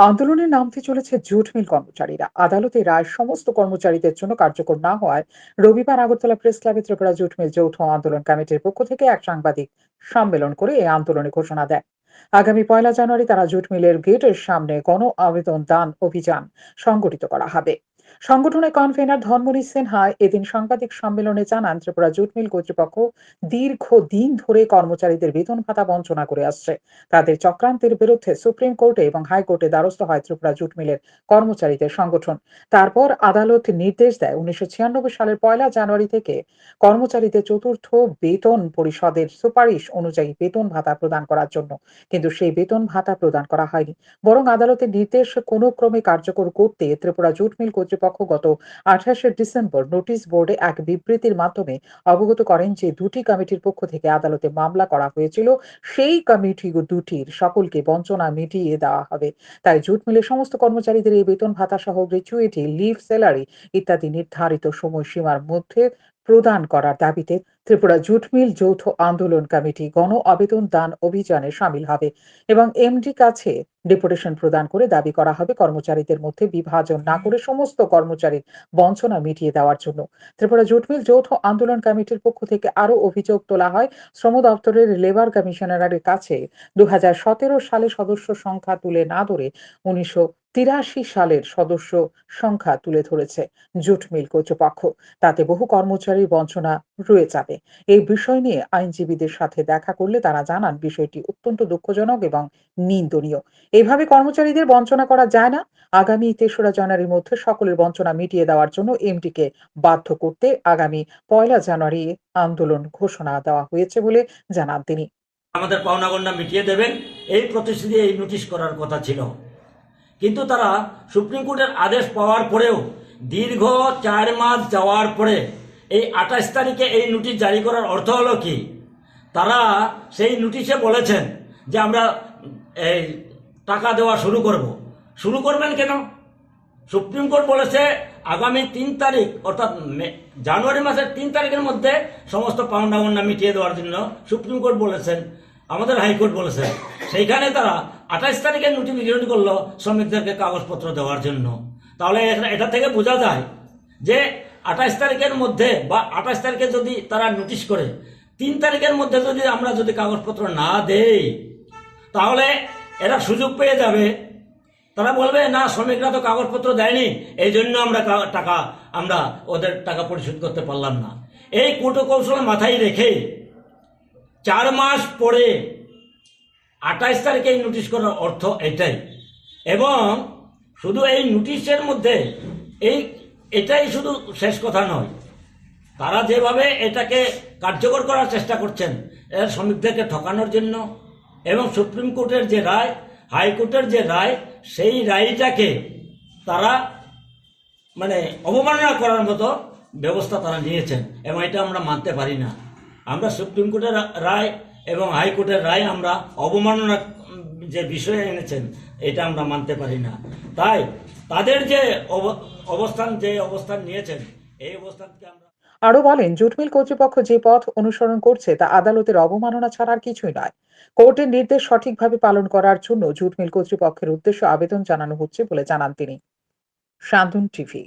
আন্দোলনে নামতে চলেছে জুট মিল কর্মচারীরা। আদালতে রায় সমস্ত কর্মচারীদের জন্য কার্যকর না হওয়ায় রবিবার আগরতলা প্রেস ক্লাবে ত্রিপুরা জুট মিল যৌথ আন্দোলন কমিটির পক্ষ থেকে এক সাংবাদিক সম্মেলন করে এই আন্দোলনে ঘোষণা দেয় আগামী পয়লা জানুয়ারি তারা জুট মিলের গেটের সামনে গণ আবেদন দান অভিযান সংগঠিত করা হবে। সংগঠনের কনভেনার ধর্মনী সিনহা এদিন সাংবাদিক সম্মেলনে জানান, ত্রিপুরা জুট মিল কর্তৃপক্ষ দীর্ঘ দিন ধরে কর্মচারীদের বেতন ভাতা বঞ্চনা করে আসছে। তাদের চক্রান্তের বিরুদ্ধে সুপ্রিম কোর্টে এবং হাইকোর্টে দ্বারস্থ হয় ত্রিপুরা জুট মিলের কর্মচারীদের সংগঠন। তারপর আদালত নির্দেশ দেয়, উনিশশো ছিয়ানব্বই সালের পয়লা জানুয়ারি থেকে কর্মচারীদের চতুর্থ বেতন পরিষদের সুপারিশ অনুযায়ী বেতন ভাতা প্রদান করার জন্য। কিন্তু সেই বেতন ভাতা প্রদান করা হয়নি। বরং আদালতের নির্দেশ কোনো ক্রমে কার্যকর করতে ত্রিপুরা জুট মিল কর্তৃপক্ষ গত আঠাশে ডিসেম্বর নোটিশ বোর্ডে এক বিবৃতির মাধ্যমে অবগত করেন যে দুটি কমিটির পক্ষ থেকে আদালতে মামলা করা হয়েছিল। সেই কমিটি দুটির সকলকে বঞ্চনা মিটিয়ে দেওয়া হবে। তাই জুট মিলে সমস্ত কর্মচারীদের এই বেতন ভাতা সহ গ্র্যাচুইটি লিভ স্যালারি ইত্যাদি নির্ধারিত সময়সীমার মধ্যে প্রদান করার দাবিতে ত্রিপুরা জুট মিল যৌথ আন্দোলন কমিটি গণ আবেদন দান অভিযানে সামিল হবে এবং এমডি কাছে ডেপুটেশন প্রদান করে দাবি করা হবে কর্মচারীদের মধ্যে বিভাজন না করে সমস্ত কর্মচারীর বঞ্চনা মিটিয়ে দেওয়ার জন্য। ত্রিপুরা জুট মিল যৌথ আন্দোলন কমিটির পক্ষ থেকে আরও অভিযোগ তোলা হয়, শ্রম দপ্তরের লেবার কমিশনারের কাছে দু হাজার সতেরো সালে সদস্য সংখ্যা তুলে না ধরে উনিশশো তিরাশি সালের সদস্য সংখ্যা তুলে ধরেছে জুট মিল কর্তৃপক্ষ। তাতে বহু কর্মচারী বঞ্চনা রয়ে যাবে। এই বিষয় নিয়ে আইনজীবীদের সাথে দেখা করলে তারা জানান, বিষয়টি অত্যন্ত দুঃখজনক এবং নিন্দনীয়। এইভাবে কর্মচারীদের বঞ্চনা করা যায় না। আগামী তেসরা জানুয়ারির মধ্যে সকলের বঞ্চনা মিটিয়ে দেওয়ার জন্য এমডিকে বাধ্য করতে আগামী পয়লা জানুয়ারি আন্দোলন ঘোষণা দেওয়া হয়েছে বলে জানান তিনি। আমাদের পাওনাগণ্ডা মিটিয়ে দেবেন। এই প্রতিশ্রুতি, এই নোটিশ করার কথা ছিল। কিন্তু তারা সুপ্রিম কোর্টের আদেশ পাওয়ার পরেও দীর্ঘ চার মাস যাওয়ার পরে এই আঠাশ তারিখে এই নোটিশ জারি করার অর্থ হলো কি? তারা সেই নোটিশে বলেছেন যে আমরা এই টাকা দেওয়া শুরু করব। শুরু করবেন কেন? সুপ্রিম কোর্ট বলেছে আগামী তিন তারিখ, অর্থাৎ জানুয়ারি মাসের তিন তারিখের মধ্যে সমস্ত পাওনা মিটিয়ে দেওয়ার জন্য সুপ্রিম কোর্ট বলেছেন। আমাদের হাইকোর্ট বলেছে, সেইখানে তারা আঠাইশ তারিখে নোটিফিকেশন করল শ্রমিকদেরকে কাগজপত্র দেওয়ার জন্য। তাহলে এটা- থেকে বোঝা যায় যে আঠাইশ তারিখের মধ্যে বা আঠাশ তারিখে যদি তারা নোটিশ করে, তিন তারিখের মধ্যে যদি আমরা যদি কাগজপত্র না দেই, তাহলে এরা সুযোগ পেয়ে যাবে। তারা বলবে, না, শ্রমিকরা তো কাগজপত্র দেয়নি, এই জন্য আমরা টাকা, আমরা ওদের টাকা পরিশোধ করতে পারলাম না। এই কৌশল মাথায় রেখে চার মাস পরে আঠাইশ তারিখে এই নোটিশ করার অর্থ এটাই। এবং শুধু এই নোটিশের মধ্যে এই এটাই শুধু শেষ কথা নয়। তারা যেভাবে এটাকে কার্যকর করার চেষ্টা করছেন, এর শ্রমিকদেরকে ঠকানোর জন্য এবং সুপ্রিম কোর্টের যে রায় হাইকোর্টের যে রায়, সেই রায়টাকে তারা মানে অবমাননা করার মতো ব্যবস্থা তারা নিয়েছেন। এবং এটা আমরা মানতে পারি না। আমরা সুপ্রিম কোর্টের রায় এবং হাইকোর্টের রায় আমরা অবমাননা যে বিষয়ে এনেছেন, এটা আমরা মানতে পারি না। তাই তাদের যে অবস্থান যে অবস্থান নিয়েছেন, এই অবস্থানকে আমরা আরও বলেন, জুটমিল কর্তৃপক্ষ যে পথ অনুসরণ করছে তা আদালতের অবমাননা ছাড়া আর কিছুই নয়। কোর্টের নির্দেশ সঠিকভাবে পালন করার জন্য জুটমিল কর্তৃপক্ষের উদ্দেশ্যে আবেদন জানানো হচ্ছে বলে জানান তিনি। শান্তন টিভি।